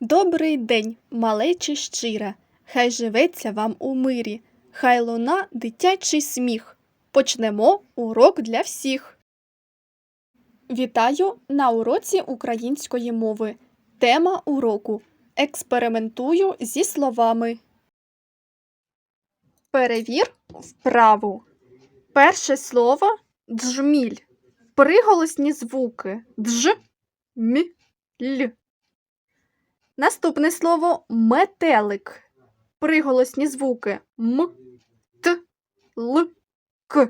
Добрий день, малечі щира, хай живеться вам у мирі, хай луна дитячий сміх. Почнемо урок для всіх. Вітаю на уроці української мови. Тема уроку. Експериментую зі словами. Перевір вправу. Перше слово джміль. Приголосні звуки дж, м, л. Наступне слово метелик. Приголосні звуки м, т, л, к.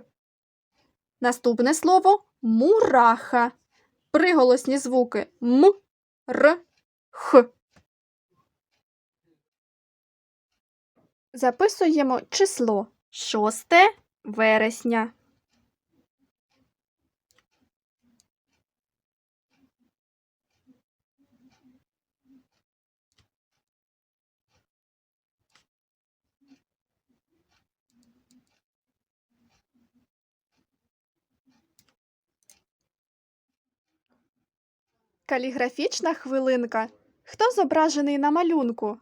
Наступне слово мураха. Приголосні звуки м, р, х. Записуємо число 6 вересня. Каліграфічна хвилинка. Хто зображений на малюнку?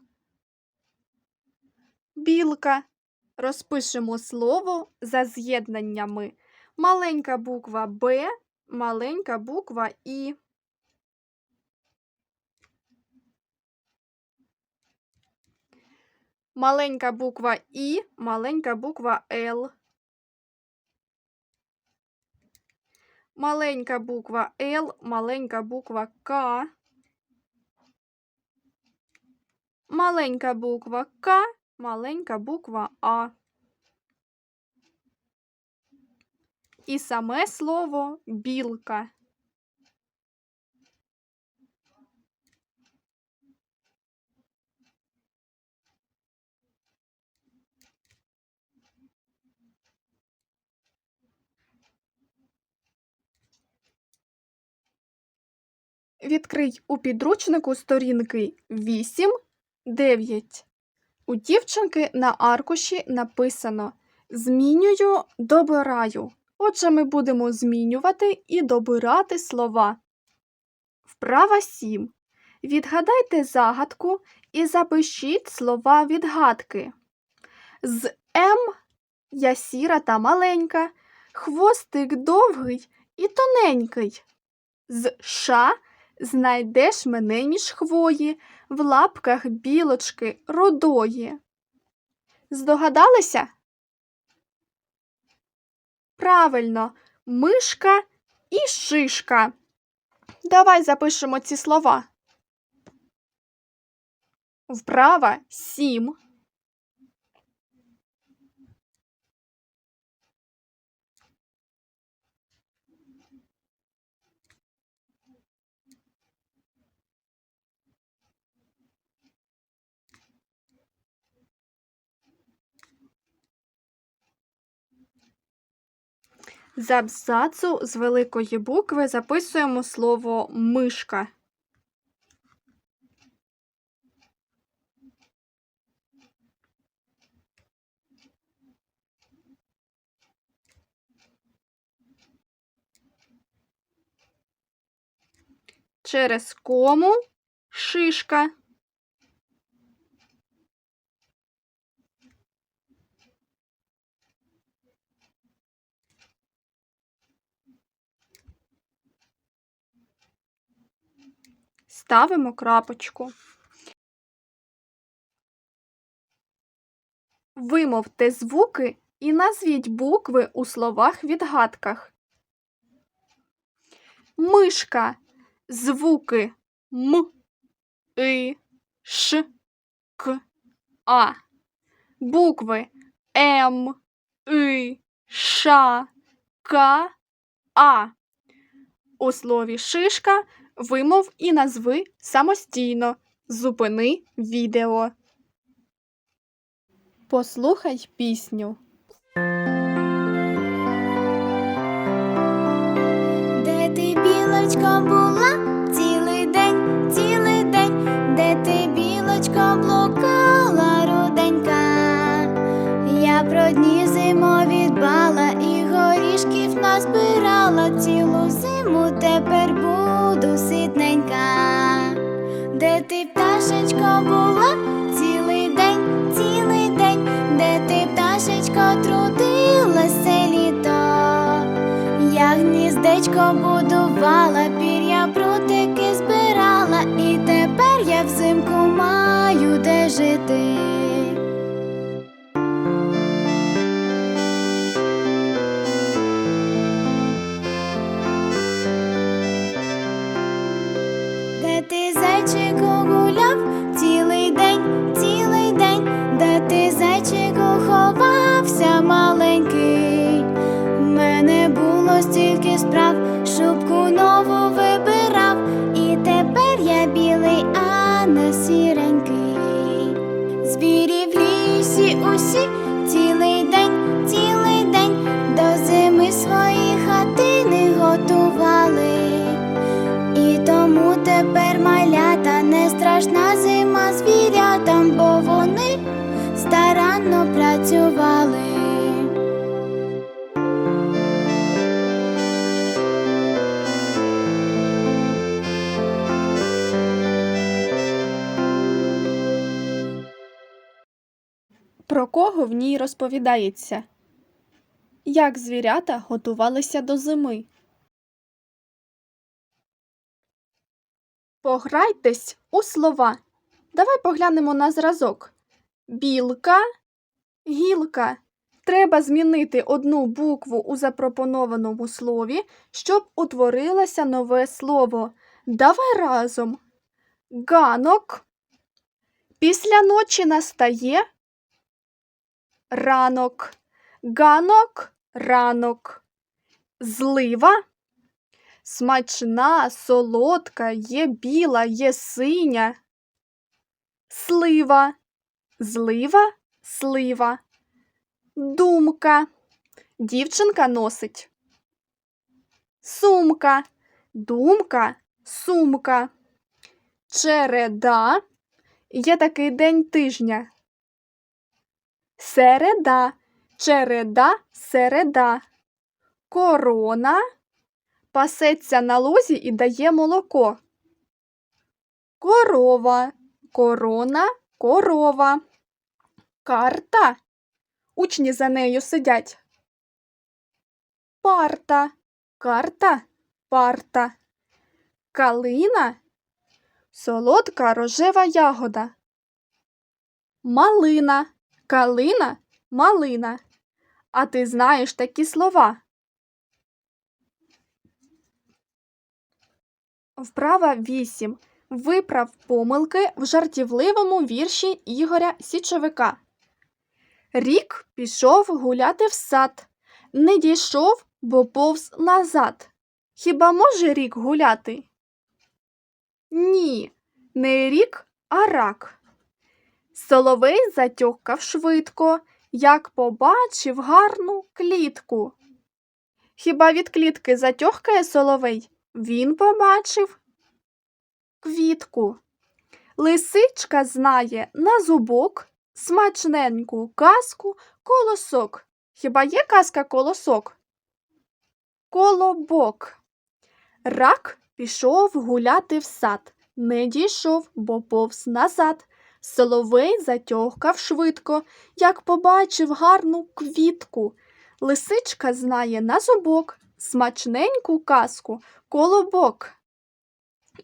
Білка. Розпишемо слово за з'єднаннями. Маленька буква Б, маленька буква І. Маленька буква І, маленька буква Л. Маленька буква Л, маленька буква К. Маленька буква К, маленька буква А. І саме слово білка. Відкрий у підручнику сторінки 8, 9. У дівчинки на аркуші написано Змінюю, добираю. Отже, ми будемо змінювати і добирати слова. Вправа 7. Відгадайте загадку і запишіть слова відгадки. З М я сіра та маленька, хвостик довгий і тоненький. З Ш знайдеш мене між хвої, в лапках білочки рудої. Здогадалися? Правильно, мишка і шишка. Давай запишемо ці слова. Вправа сім. З абзацу з великої букви записуємо слово мишка. Через кому шишка. Ставимо крапочку. Вимовте звуки і назвіть букви у словах-відгадках. Мишка. Звуки М, И, Ш, К, А. Букви М, И, Ш, К, А. У слові шишка вимов і назви самостійно. Зупини відео. Послухай пісню. Де ти, білочко, була цілий день, цілий день, де ти, білочко, блукала руденька. Я про дні зимові дбала горішків цілу зиму, тепер буду ситненька. Де ти пташечко була цілий день, цілий день, де ти, пташечко, трудилась все літо. Я гніздечко будувала, пір'я прутики збирала, і тепер я взимку маю де жити. Про кого в ній розповідається? Як звірята готувалися до зими? Пограйтесь у слова. Давай поглянемо на зразок. Білка, гілка. Треба змінити одну букву у запропонованому слові, щоб утворилося нове слово. Давай разом. Ганок. Після ночі настає ранок. Ганок, ранок. Злива. Смачна, солодка, є біла, є синя. Слива. Злива, слива. Думка. Дівчинка носить. Сумка. Думка, сумка. Череда. Є такий день тижня. Середа, череда, середа. Корона пасеться на лозі і дає молоко. Корова, корона, корова. Карта. Учні за нею сидять. Парта, карта, парта. Калина солодка рожева ягода. Малина, калина, малина. А ти знаєш такі слова? Вправа 8. Виправ помилки в жартівливому вірші Ігоря Січовика. Рік пішов гуляти в сад. Не дійшов, бо повз назад. Хіба може рік гуляти? Ні, не рік, а рак. Соловей затьохкав швидко, як побачив гарну клітку. Хіба від клітки затьохкає соловей? Він побачив квітку. Лисичка знає на зубок смачненьку казку колосок. Хіба є казка колосок? Колобок. Рак пішов гуляти в сад. Не дійшов, бо повз назад. Соловей затьохкав швидко, як побачив гарну квітку. Лисичка знає на зубок смачненьку казку колобок.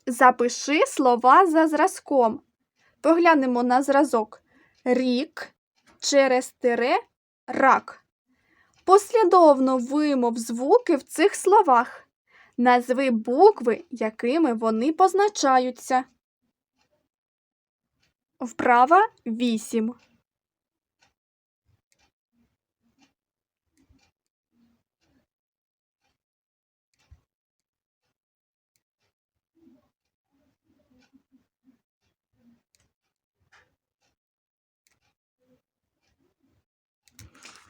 Запиши слова за зразком. Поглянемо на зразок. Рік через тире рак. Послідовно вимов звуки в цих словах. Назви букви, якими вони позначаються. Вправа 8.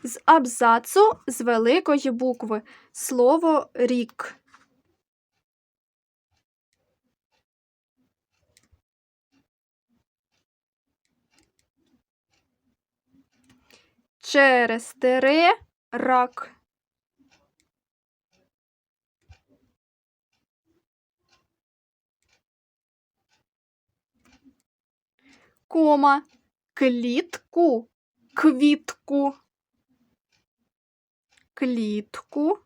З абзацу з великої букви слово рік. Через тире рак. кома, клітку, квітку, клітку,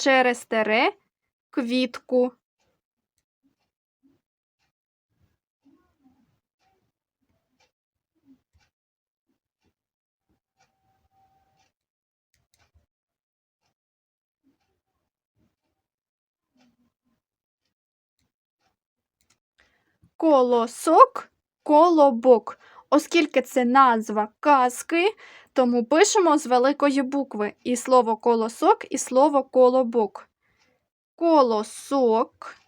через тере квітку. Колосок, колобок. Оскільки це назва казки, тому пишемо з великої букви і слово колосок, і слово колобок. Колосок.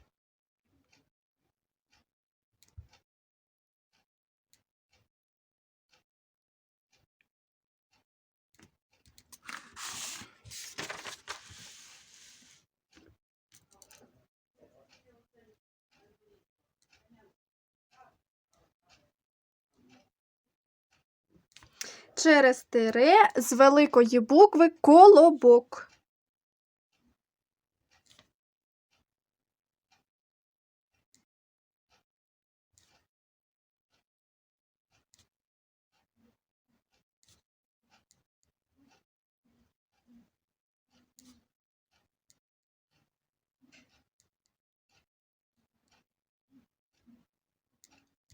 Через тире з великої букви колобок.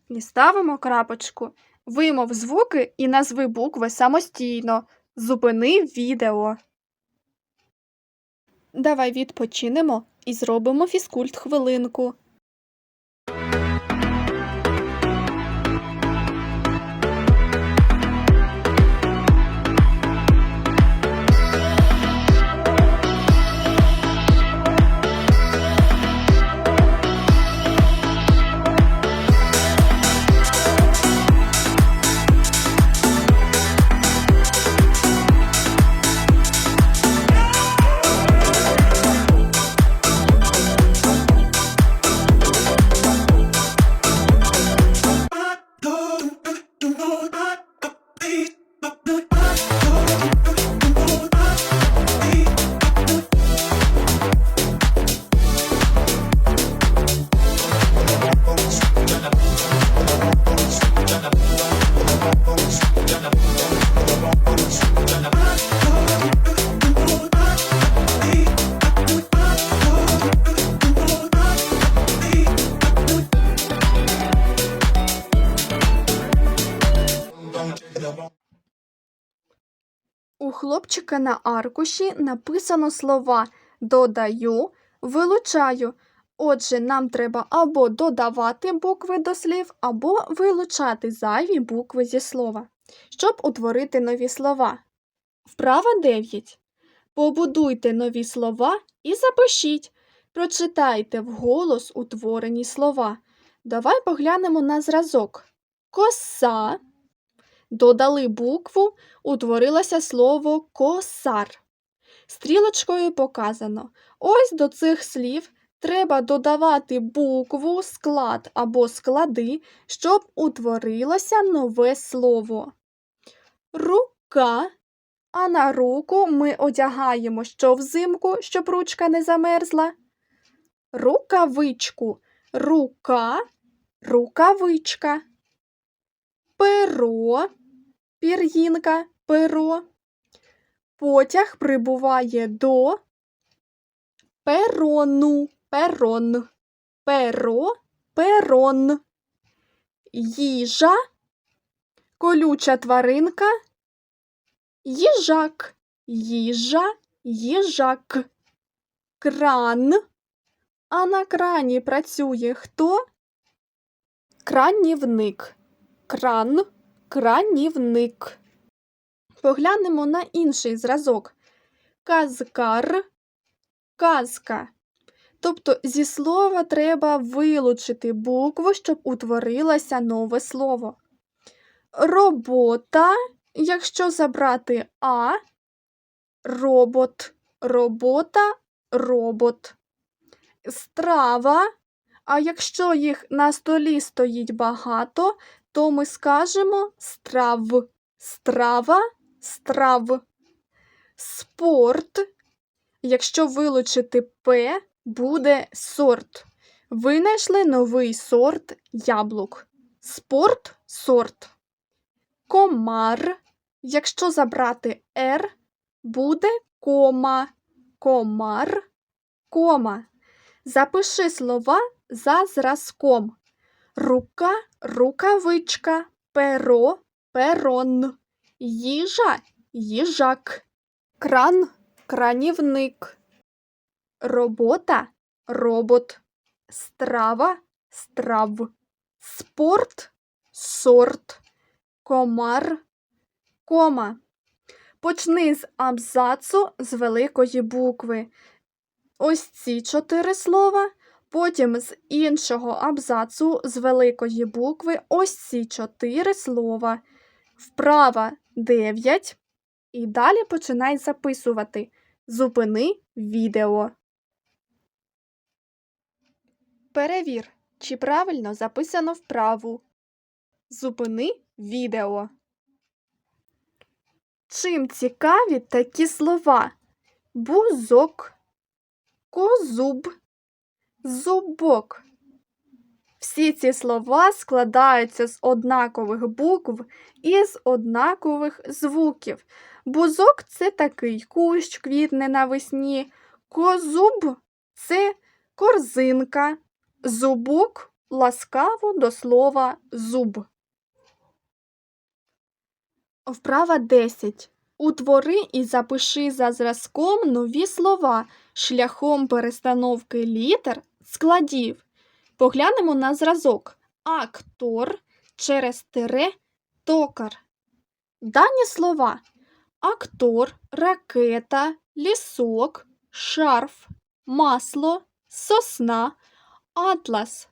І ставимо крапочку. Вимов звуки і назви букви самостійно. Зупини відео. Давай відпочинемо і зробимо фізкульт хвилинку. Хлопчика на аркуші написано слова додаю, вилучаю. Отже, нам треба або додавати букви до слів, або вилучати зайві букви зі слова, щоб утворити нові слова. Вправа 9. Побудуйте нові слова і запишіть. Прочитайте вголос утворені слова. Давай поглянемо на зразок. Коса. Додали букву, утворилося слово косар. Стрілочкою показано. Ось до цих слів треба додавати букву, склад або склади, щоб утворилося нове слово. Рука. А на руку ми одягаємо що взимку, щоб ручка не замерзла. Рукавичку. Рука, рукавичка. Перо, пір'їнка, перо. Потяг прибуває до перону, перон. Перо, перон. Їжа, колюча тваринка, їжак, їжа, їжак. Кран. А на крані працює хто? Кранівник. Кран, кранівник. Поглянемо на інший зразок. Казкар, казка. Тобто зі слова треба вилучити букву, щоб утворилося нове слово. Робота, якщо забрати А, робот, робота, робот. Страва. А якщо їх на столі стоїть багато, то ми скажемо страв. Страва, страв. Спорт. Якщо вилучити П, буде сорт. Винайшли новий сорт яблук. Спорт сорт. Комар. Якщо забрати Р, буде кома. Комар. Кома. Запиши слова за зразком. Рука, рукавичка, перо, перон, їжа, їжак, кран, кранівник, робота, робот, страва, страв, спорт, сорт, комар, кома. Почни з абзацу з великої букви. Ось ці чотири слова. Потім з іншого абзацу з великої букви ось ці чотири слова. Вправа 9. І далі починай записувати. Зупини відео. Перевір, чи правильно записано вправу. Зупини відео. Чим цікаві такі слова? Бузок, козуб, зубок. Всі ці слова складаються з однакових букв і з однакових звуків. Бузок це такий кущ квітне навесні, козуб це корзинка, зубок ласкаво до слова зуб. Вправа 10. Утвори і запиши за зразком нові слова шляхом перестановки літер складів. Поглянемо на зразок. Актор через тире токар. Дані слова актор, ракета, лісок, шарф, масло, сосна, атлас.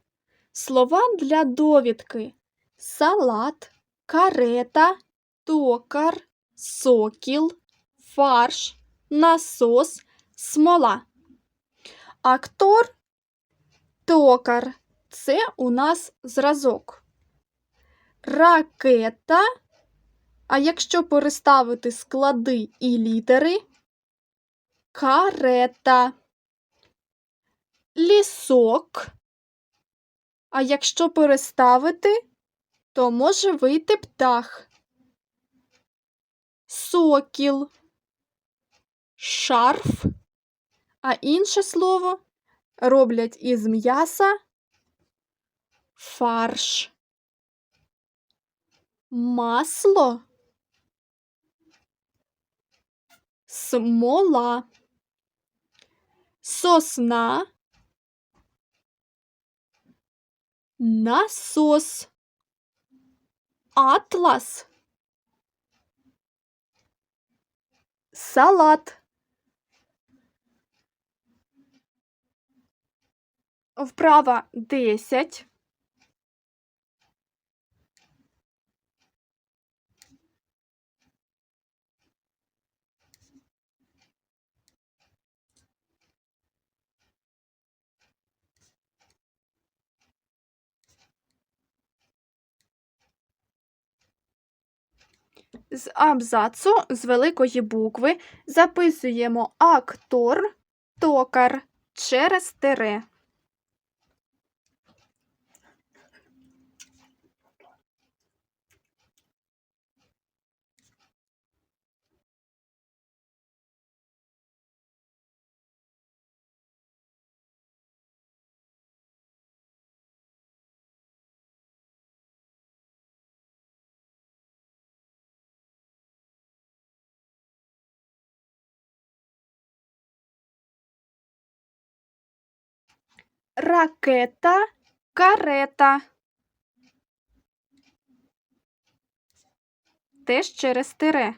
Слова для довідки салат, карета, токар, сокіл, фарш, насос, смола. Актор, токар це у нас зразок. Ракета. А якщо переставити склади і літери, карета, лісок. А якщо переставити, то може вийти птах сокіл, шарф, а інше слово роблять із м'яса фарш, масло, смола, сосна, насос, атлас. Салат. Вправа 10. З абзацу з великої букви записуємо актор, токар через тире. Ракета, карета. Теж через тире.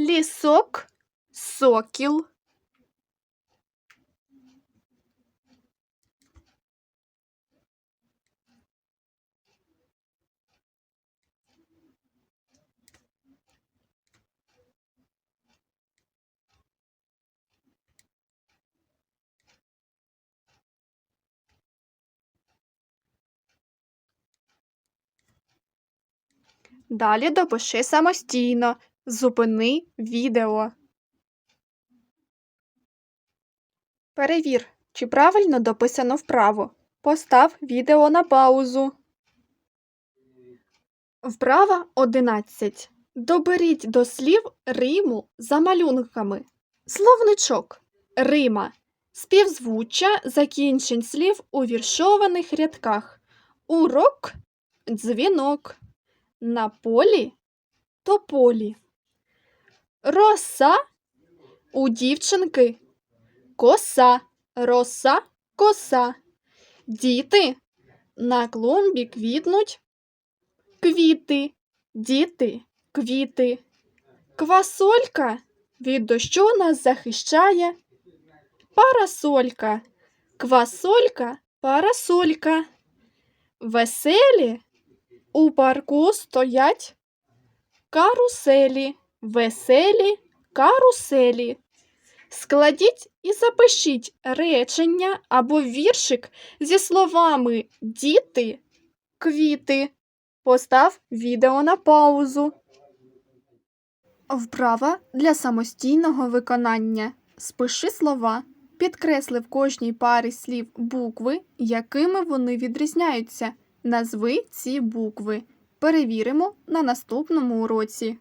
лісок, сокіл. Далі допиши самостійно Зупини відео. Перевір, чи правильно дописано вправо. Постав відео на паузу. Вправа 11. Доберіть до слів риму за малюнками. Словничок. Рима. Співзвуччя закінчень слів у віршованих рядках. Урок дзвінок. На полі тополі. Роса у дівчинки. Коса, роса, коса. Діти на клумбі квітнуть. Квіти, діти, квіти. Квасолька від дощу нас захищає. Парасолька, квасолька, парасолька. Веселі у парку стоять каруселі, веселі каруселі. Складіть і запишіть речення або віршик зі словами діти, квіти. Постав відео на паузу. Вправа для самостійного виконання. Спиши слова. Підкресли в кожній парі слів букви, якими вони відрізняються. Назви ці букви. Перевіримо на наступному уроці.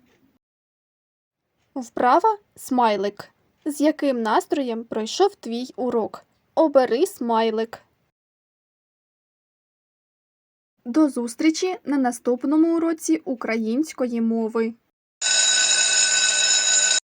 Вправа смайлик. З яким настроєм пройшов твій урок? Обери смайлик. До зустрічі на наступному уроці української мови.